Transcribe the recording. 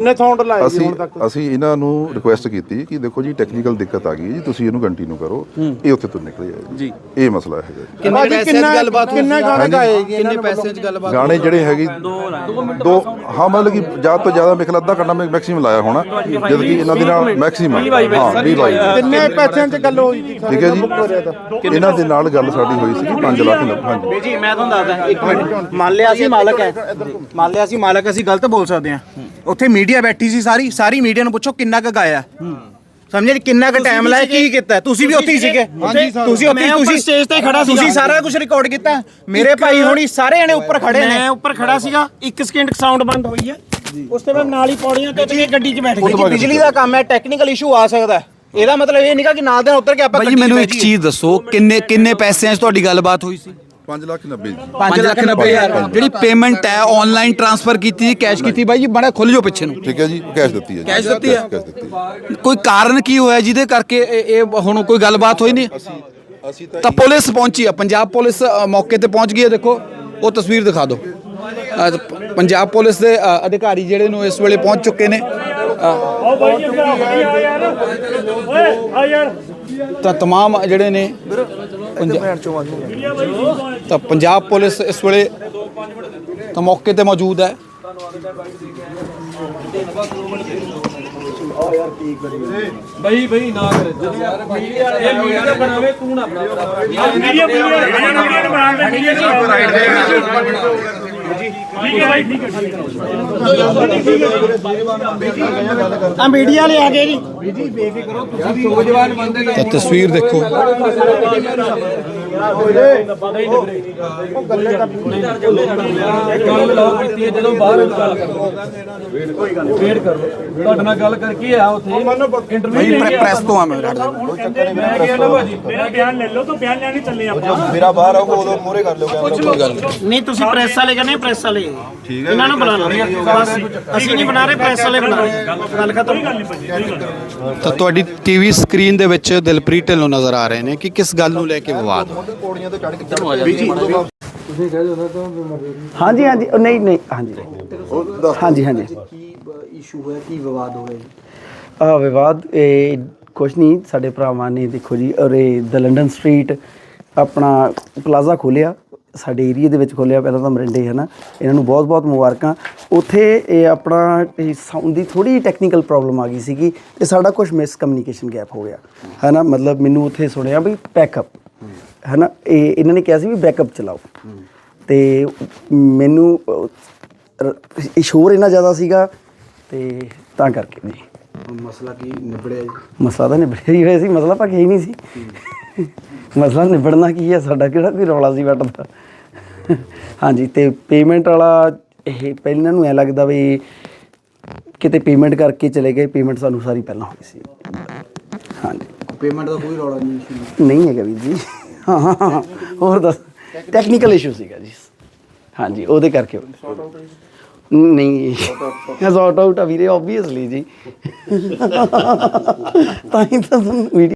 ਕਿੰਨੇ ਸਾਊਂਡ ਲਾਏ ਜੀ ਅਸੀਂ ਹੁਣ ਤੱਕ? ਅਸੀਂ ਇਹਨਾਂ ਨੂੰ ਰਿਕੁਐਸਟ ਕੀਤੀ ਕਿ ਦੇਖੋ ਜੀ ਟੈਕਨੀਕਲ ਦਿੱਕਤ ਆ ਗਈ ਜੀ ਤੁਸੀਂ ਇਹਨੂੰ ਕੰਟੀਨਿਊ ਕਰੋ। ਇਹ ਉੱਥੇ ਤੋਂ ਨਿਕਲ ਜਾਏ ਜੀ। ਇਹ ਮਸਲਾ ਹੈਗਾ ਜੀ। ਕਿੰਨੇ ਪੈਸੇ ਦੀ ਗੱਲਬਾਤ ਕਿੰਨੇ ਗਾਣੇ ਗਾਏ ਜੀ ਕਿੰਨੇ ਪੈਸੇ ਦੀ ਗੱਲਬਾਤ ਗਾਣੇ ਜਿਹੜੇ ਹੈਗੇ ਦੋ ਹਾਂ ਮਤਲਬ ਕਿ ਜ਼ਿਆਦਾ ਤੋਂ ਜ਼ਿਆਦਾ ਮੇਰੇ ਖਿਆਲ ਅੱਧਾ ਘੰਟਾ ਮੈਂ ਮੈਕਸਿਮਮ ਲਾਇਆ ਹੋਣਾ। ਜਦ ਕਿ ਇਹਨਾਂ ਦੇ ਨਾਲ ਮੈਕਸਿਮਮ ਹਾਂ। 20 ਬਾਈ ਕਿੰਨੇ ਪੈਸਿਆਂ 'ਚ ਗੱਲ ਹੋਈ ਸੀ ਠੀਕ ਹੈ ਜੀ। ਇਹਨਾਂ ਦੇ ਨਾਲ ਗੱਲ ਸਾਡੀ ਹੋਈ ਸੀ 5 ਲੱਖ ਨੱਬੇ ਹਾਂਜੀ। ਜੀ ਮੈਂ ਤੁਹਾਨੂੰ ਦੱਸਦਾ ਇੱਕ ਮਿੰਟ। ਮੰਨ ਲਿਆ ਅਸੀਂ ਮਾਲਕ ਹੈ। ਮੰਨ ਲਿਆ ਅਸੀਂ ਮਾਲਕ ਅਸੀਂ ਗਲਤ ਬੋਲ ਸਕਦੇ ਹਾਂ। ਉੱਥੇ ਮੀਡੀਆ ਬੈਠੀ ਸੀ ਸਾਰੀ ਸਾਰੀ ਮੀਡੀਆ ਨੂੰ ਪੁੱਛੋ ਕਿੰਨਾ ਕੁ ਗਾਇਆ। ਸਮਝੇ ਕਿੰਨਾ ਕੁ ਟਾਈਮ ਲਾਇਆ ਕੀ ਕੀਤਾ? ਤੁਸੀਂ ਵੀ ਉੱਥੇ ਹੀ ਸੀਗੇ। ਤੁਸੀਂ ਉੱਥੇ ਤੁਸੀਂ ਸਟੇਜ ਤੇ ਖੜਾ ਸੀ ਤੁਸੀਂ ਸਾਰਾ ਕੁਝ ਰਿਕਾਰਡ ਕੀਤਾ। ਮੇਰੇ ਭਾਈ ਹੋਣੀ ਸਾਰੇ ਜਣੇ ਉੱਪਰ ਖੜੇ ਨੇ। ਮੈਂ ਉੱਪਰ ਖੜਾ ਸੀਗਾ। 1 ਸਕਿੰਟ ਸਾਊਂਡ ਬੰਦ ਹੋਈ ਹੈ। ਉਸ ਤੋਂ ਬਾਅਦ ਨਾਲ ਹੀ ਪੌੜੀਆਂ ਤੇ ਉੱਤੇ ਗੱਡੀ 'ਚ ਬੈਠ ਜੀ ਬਿਜਲੀ ਦਾ ਕੰਮ ਹੈ ਟੈਕਨੀਕਲ ਇਸ਼ੂ ਆ ਸਕਦਾ। ਇਹਦਾ ਮਤਲਬ ਇਹ ਨਹੀਂਗਾ ਕਿ ਨਾਲ ਦੇ ਉੱਤਰ ਕੇ ਆਪਾਂ ਭਾਈ ਮੈਨੂੰ ਇੱਕ। ਚੀਜ਼ ਦੱਸੋ ਕਿੰਨੇ ਕਿੰਨੇ ਪੈਸਿਆਂ 'ਚ ਤੁਹਾਡੀ ਗੱਲਬਾਤ ਹੋਈ ਸੀ? 5 ਲੱਖ 90 ਜੀ 5 ਲੱਖ 90 ਹਜ਼ਾਰ ਜਿਹੜੀ ਪੇਮੈਂਟ ਹੈ ਆਨਲਾਈਨ ਟ੍ਰਾਂਸਫਰ ਕੀਤੀ ਕੈਸ਼ ਕੀਤੀ ਬਾਈ ਜੀ ਬੜਾ ਖੁੱਲ ਜਾਓ ਪਿੱਛੇ ਨੂੰ ਠੀਕ ਹੈ ਜੀ ਕੈਸ਼ ਦਿੱਤੀ ਹੈ ਜੀ ਕੈਸ਼ ਦਿੱਤੀ ਹੈ? ਕੈਸ਼ ਦਿੱਤੀ ਹੈ ਕੋਈ ਕਾਰਨ ਕੀ ਹੋਇਆ ਜਿਹਦੇ ਕਰਕੇ ਇਹ ਇਹ ਹੁਣ ਕੋਈ ਗੱਲਬਾਤ ਹੋਈ ਨਹੀਂ ਅਸੀਂ ਤਾਂ ਤਾਂ ਪੁਲਿਸ ਪਹੁੰਚੀ ਆ ਪੰਜਾਬ ਪੁਲਿਸ ਅ, ਮੌਕੇ ਤੇ ਪਹੁੰਚ ਗਈ ਹੈ ਦੇਖੋ ਉਹ ਤਸਵੀਰ ਦਿਖਾ ਦਿਓ ਅ, ਪ- ਪੰਜਾਬ ਪੁਲਿਸ ਦੇ ਅ, ਅਧਿਕਾਰੀ ਜਿਹੜੇ ਨੂੰ ਇਸ ਵੇਲੇ ਪਹੁੰਚ ਚੁੱਕੇ ਨੇ ਤਾਂ तमाम ਜਿਹੜੇ ਨੇ ਪੰਜਾ- ਤਾਂ ਪੰਜਾਬ ਪੁਲਿਸ ਇਸ ਵੇਲੇ ਤਾਂ ਮੌਕੇ ਤੇ ਮੌਜੂਦ ਹੈ। ਬਈ ਬਈ ਨਾ ਕਰ। ਇਹ ਮੀਡੀਆ ਬਣਾਵੇ ਤੂੰ ਨਾ ਬਣਾ। ਮੀਡੀਆ ਮੀਡੀਆ ਬਣਾਵੇ। ਮੀਡੀਆ ਆ ਮੀਡੀਆ ਵਾਲੇ ਆ ਗਏ ਜੀ। ਤਾਂ ਤਸਵੀਰ ਦੇਖੋ। ਗੱਲ ਲਾਓ ਕੀਤੀ ਹੈ ਜਦੋਂ ਬਾਹਰ ਗੱਲ ਕਰੋ ਵੇਟ ਕਰੋ ਤੁਹਾਡੇ ਨਾਲ ਗੱਲ ਕਰਕੇ ਆ ਉੱਥੇ ਇੰਟਰਵਿਊ ਭਾਈ ਪ੍ਰੈ- ਪ੍ਰੈਸ ਤੋਂ ਆ ਮੈਂ ਵਿਰਾਟ ਮੈਂ ਗਿਆ ਨਾ ਭਾਜੀ ਮੇਰਾ ਬਿਆਨ ਲੈ ਲਓ ਤਾਂ ਬਿਆਨ ਲੈਣੇ ਚੱਲੇ ਆਪਾਂ ਮੇਰਾ ਬਾਹਰ ਆਊਗਾ ਉਦੋਂ ਮੂਰੇ ਕਰ ਲਿਓ ਨਹੀਂ ਤੁਸੀਂ ਪ੍ਰੈਸ ਵਾਲੇ ਕਹਿੰਦੇ ਪ੍ਰੈਸ ਵਾਲੇ। ਇਹਨਾਂ ਨੂੰ ਬੁਲਾ ਲਓ। ਬਸ ਅਸੀਂ ਨਹੀਂ ਬਣਾ ਰਹੇ ਪ੍ਰੈਸ ਵਾਲੇ ਬਣਾ ਰਹੇ ਗੱਲ ਖਤਮ। ਤਾਂ ਤੁਹਾਡੀ ਟੀਵੀ ਸਕਰੀਨ ਦੇ ਵਿੱਚ ਦਿਲਪ੍ਰੀਤ ਢਿੱਲੋਂ ਨਜ਼ਰ ਆ ਰਹੇ ਨੇ ਕਿ ਕਿਸ ਗੱਲ ਨੂੰ ਲੈ ਕੇ ਵਿਵਾਦ ਹੋਇਆ ਪੌੜੀਆਂ ਤੇ ਚੜ ਕੇ ਹਾਂਜੀ ਹਾਂਜੀ। ਉਹ ਨਹੀਂ ਨਹੀਂ। ਹਾਂਜੀ। ਹਾਂਜੀ ਹਾਂਜੀ। ਕੀ ਇਸ਼ੂ ਹੋਇਆ? ਕੀ ਵਿਵਾਦ ਹੋਇਆ ਜੀ? ਆ ਵਿਵਾਦ ਇਹ ਕੁਛ ਨਹੀਂ। ਸਾਡੇ ਭਰਾਵਾਂ ਨੇ ਦੇਖੋ ਜੀ ਔਰ ਇਹ ਦ ਲੰਡਨ ਸਟਰੀਟ ਆਪਣਾ ਪਲਾਜ਼ਾ ਖੋਲਿਆ ਸਾਡੇ ਏਰੀਆ ਦੇ ਵਿੱਚ ਖੋਲਿਆ ਪਹਿਲਾਂ ਤਾਂ ਮਰਿੰਡੇ ਹੈ ਨਾ? ਇਹਨਾਂ ਨੂੰ ਬਹੁਤ ਬਹੁਤ ਮੁਬਾਰਕਾਂ। ਉੱਥੇ ਇਹ ਆਪਣਾ ਸਾਊਂਡ ਦੀ ਥੋੜੀ ਟੈਕਨੀਕਲ ਪ੍ਰੋਬਲਮ ਆ ਗਈ ਸੀਗੀ ਤੇ ਸਾਡਾ ਕੁਝ ਮਿਸ ਕਮਿਊਨੀਕੇਸ਼ਨ ਗੈਪ ਹੋ ਗਿਆ। ਹੈ ਨਾ? ਮਤਲਬ ਮੈਨੂੰ ਉੱਥੇ ਸੁਣਿਆ ਵੀ ਬੈਕਅਪ ਹੈ ਨਾ ਇਹ ਇਹਨਾਂ ਨੇ ਕਿਹਾ ਸੀ ਵੀ ਬੈਕਅਪ ਚਲਾਓ। ਤੇ ਮੈਨੂੰ ਇਹ ਸ਼ੋਰ ਇੰਨਾ ਜ਼ਿਆਦਾ ਸੀਗਾ ਤੇ ਤਾਂ ਕਰਕੇ ਜੀ ਮਸਲਾ ਕੀ ਨਿਬੜਿਆ ਜੀ? ਮਸਲਾ ਤਾਂ ਨਿਬੜਿਆ ਹੀ ਹੋਇਆ ਸੀ ਮਸਲਾ ਤਾਂ ਹੀ ਨਹੀਂ ਸੀ। ਮਸਲਾ ਨਿਬੜਨਾ ਕੀ ਹੈ ਸਾਡਾ ਕਿਹੜਾ ਕੋਈ ਰੌਲਾ ਸੀ ਵੱਟਦਾ। ਹਾਂਜੀ ਤੇ ਪੇਮੈਂਟ ਵਾਲਾ ਇਹ ਪਹਿਲਾਂ ਨੂੰ ਐ ਲੱਗਦਾ ਵੀ ਕਿਤੇ ਪੇਮੈਂਟ ਕਰਕੇ ਚਲੇ ਗਏ ਪੇਮੈਂਟ ਸਾਨੂੰ ਸਾਰੀ ਪਹਿਲਾਂ ਹੋਈ ਸੀ। ਹਾਂਜੀ। ਪੇਮੈਂਟ ਦਾ ਕੋਈ ਰੌਲਾ ਨਹੀਂ ਇਸ਼ੂ ਨਹੀਂ ਹੈਗਾ ਵੀਰ ਜੀ। ਹਾਂ ਹਾਂ, ਹਾਂ ਹੋਰ ਦੱਸ। ਟੈਕਨੀਕਲ ਇਸ਼ੂ ਸੀਗਾ ਜੀ। ਹਾਂਜੀ ਉਹਦੇ ਕਰਕੇ। ਨਹੀਂ ਸੌਟ ਆਊਟ ਆ ਵੀਰੇ ਆਬਵੀਅਸਲੀ ਜੀ। ਤਾਂ ਹੀ ਤਾਂ ਤੁਹਾਨੂੰ ਵੀਡੀਓ